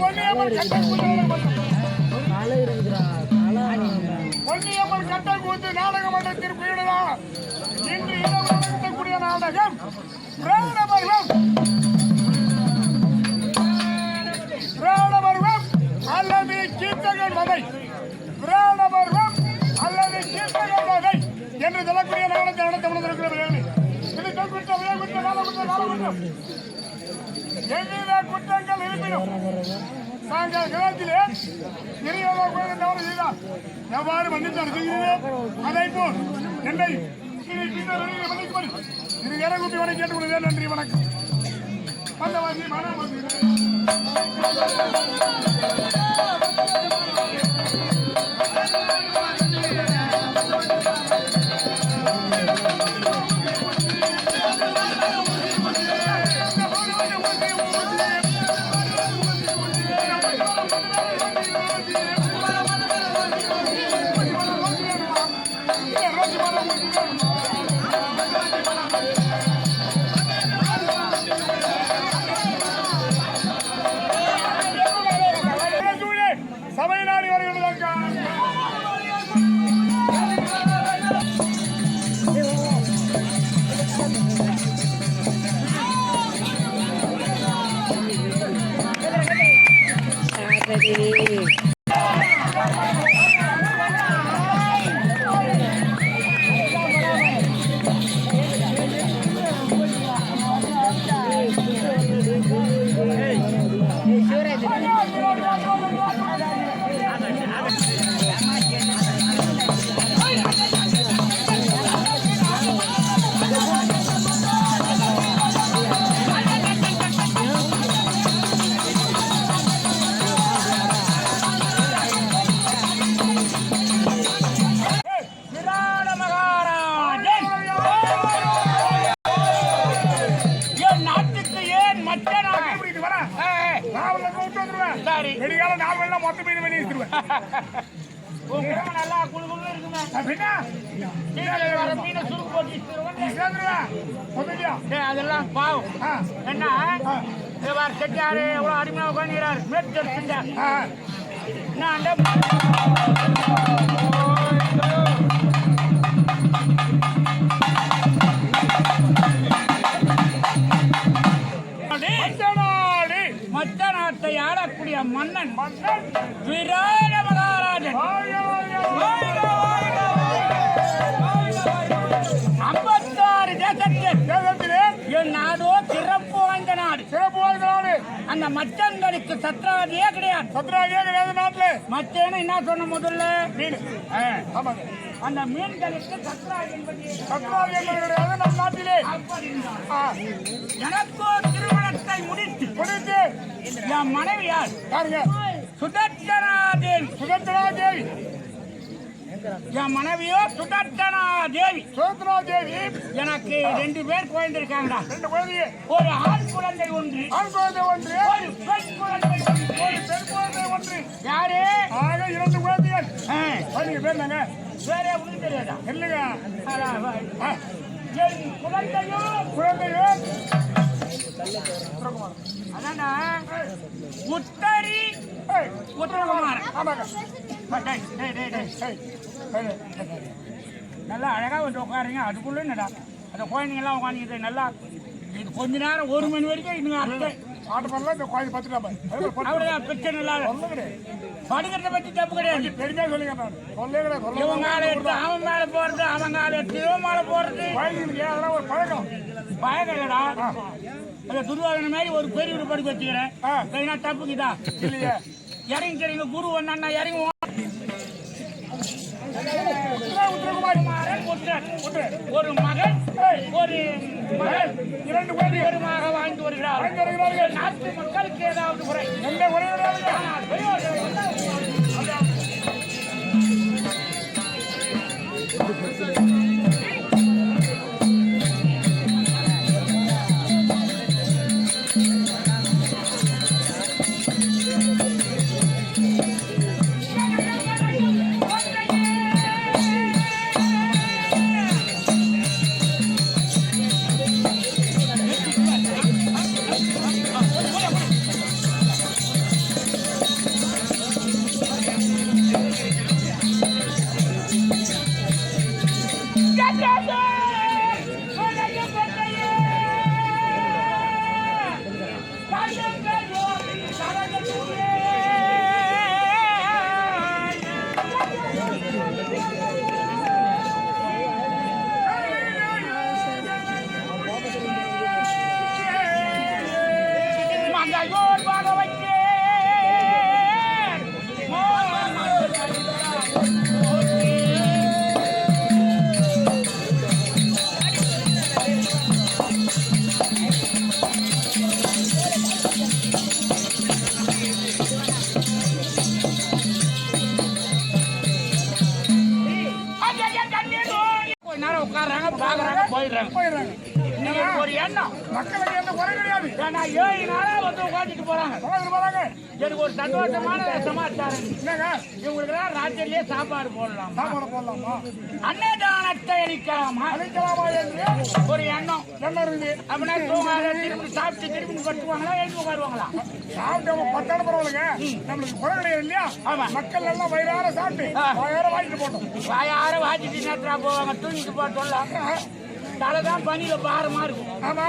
பொன்னியம்மன் கட்டை கூத்து நாடக மன்றத்திற்கு இன்று இரவு நாடகம் பிராணபர்வம் பிராணபர்வம் அல்லது கீர்த்தகன் வதை பிராணபர்வம் அல்லது கீர்த்தகன் என்று சொல்லக்கூடிய நாடகத்தை நடத்த முடிந்திருக்கிறது இது குறித்த விளையாட்டு நாடகம் நாடகம் எவ்வித குற்றங்கள் இருப்பினும் நாங்கள் கிராமத்திலே இறைவனை தவறு செய்தார் எவ்வாறு மன்னித்து நடத்துகிறீர்கள் அதை போல் என்னை இது இறங்குட்டி வரை கேட்டுக்கொள்கிறேன். நன்றி வணக்கம். வந்தவாசி மனம் மொத்த மீன் வெளியே எடுத்துருவேன் நல்லா குழு குழுன்னு இருக்குமே. அப்படின்னா மீனை சுருக்கு போட்டு சேர்ந்துருவேன். அதெல்லாம் பாவம். என்ன? இவர் செட்டியாரு எவ்வளவு அடிமையா உட்காந்துக்கிறார் மேற்கு எடுத்துங்க ஆ. நான் மச்சங்களுக்கு சத்ராதியே கிடையாது. சத்ராஜியே கிடையாது நாட்டுல மச்சேன்னு என்ன சொன்ன முதல்ல? மீன். ஆமாங்க. அந்த மீன்களுக்கு சத்ராதி என்பது சத்ராஜி என்பது கிடையாது நம் நாட்டிலே. எனக்கோ திருமணத்தை முடித்து முடித்து. என் மனைவியார் பாருங்க சுதர்சனா தேவி. தேவி. என் மனைவியோ சுதர்சனா தேவி. சுதந்திரா தேவி. எனக்கு ரெண்டு பேர் குழந்திருக்காங்கடா. ரெண்டு குழந்தைய. ஒரு ஆண் குழந்தை ஒன்று. ஆண் குழந்தை ஒன்று. ஒரு பெண் குழந்தை ஒன்று. ஒரு பெண் குழந்தை ஒன்று. யாரு? ஆக இரண்டு குழந்தைகள். ஆ, நீங்க பேர் நாங்க வேறே தெரியாதா? இல்லைங்க. என் குழந்தையோ? குழந்தைகள் அதான்டா. உத்தரி ஏய், உத்தரகுமாரன் ஆமாங்க. டேய், டேய், டேய், டேய். ஏய், ஏய், நல்லா அழகா வந்து உட்காருங்க. அதுக்குள்ள என்னடா? அந்த குழந்தைங்கெல்லாம் உட்காந்துக்கிட்டு நல்லா இது கொஞ்ச நேரம் ஒரு மணி வரைக்கும் இதுங்க அத்தை ஆட்டு பண்ணலாம் இந்த குழந்தை அவ்வளோதான் பிரச்சனை இல்லாத படுக்கிறத பத்தி தப்பு கிடையாது. பெருமையா சொல்லுங்க நான் சொல்லே கிடையாது இவன் ஆளை எடுத்து அவன் மேல போறது அவன் ஆளை எடுத்து இவன் மேல குழந்தைங்களுக்கு அதெல்லாம் ஒரு பழக்கம்? பயம் இல்லடா. அந்த துருவாதன மாதிரி ஒரு பெரியவர் படிக்க வச்சுக்கிறேன். தப்புக்குதா? இல்லையே. இறங்கி சரிங்க குரு வந்தா இறங்கி. ஒரு மகன் ஒரு மகள் இரண்டு பெருமாக வாழ்ந்து வருகிறார். நாட்டு மக்களுக்கு ஏதாவது குறை எந்த உறவினர்கள் மங்கையோர் பாக வைத்தேன் கொஞ்ச பாக்குறாங்க போயிடுறாங்க போயிடுறாங்க. இன்னைக்கு ஒரு எண்ணம். மக்களுக்கு எந்த குறை கிடையாது. ஏன்னா ஏழு நாளா வந்து உட்காந்துட்டு போறாங்க. போறாங்க எனக்கு ஒரு சந்தோஷமான சமாச்சாரம். என்னங்க? இவங்களுக்கு ராத்திரிலேயே சாப்பாடு போடலாம்? சாப்பாடு போடலாமா? அன்னதானத்தை அளிக்கலாமா? அழைக்கலாமா என்று? ஒரு எண்ணம். என்ன இருக்குது அப்படின்னா தூங்காத திரும்பி சாப்பிட்டு திரும்பி கட்டுவாங்களா எழுந்து உட்காருவாங்களா? சாப்பிட்டு பத்தாடு பரவாயில்லைங்க. நம்மளுக்கு குறை கிடையாது இல்லையா? ஆமா. மக்கள் எல்லாம் வயிறார சாப்பிட்டு. வயிறார வாங்கிட்டு போட்டோம் வாயார வாச்சிட்டு நேரத்தில் போவாங்க. தூங்கிட்டு போட்டோம்ல தலைதான் பனியில பாரமா இருக்கும். ஆமா.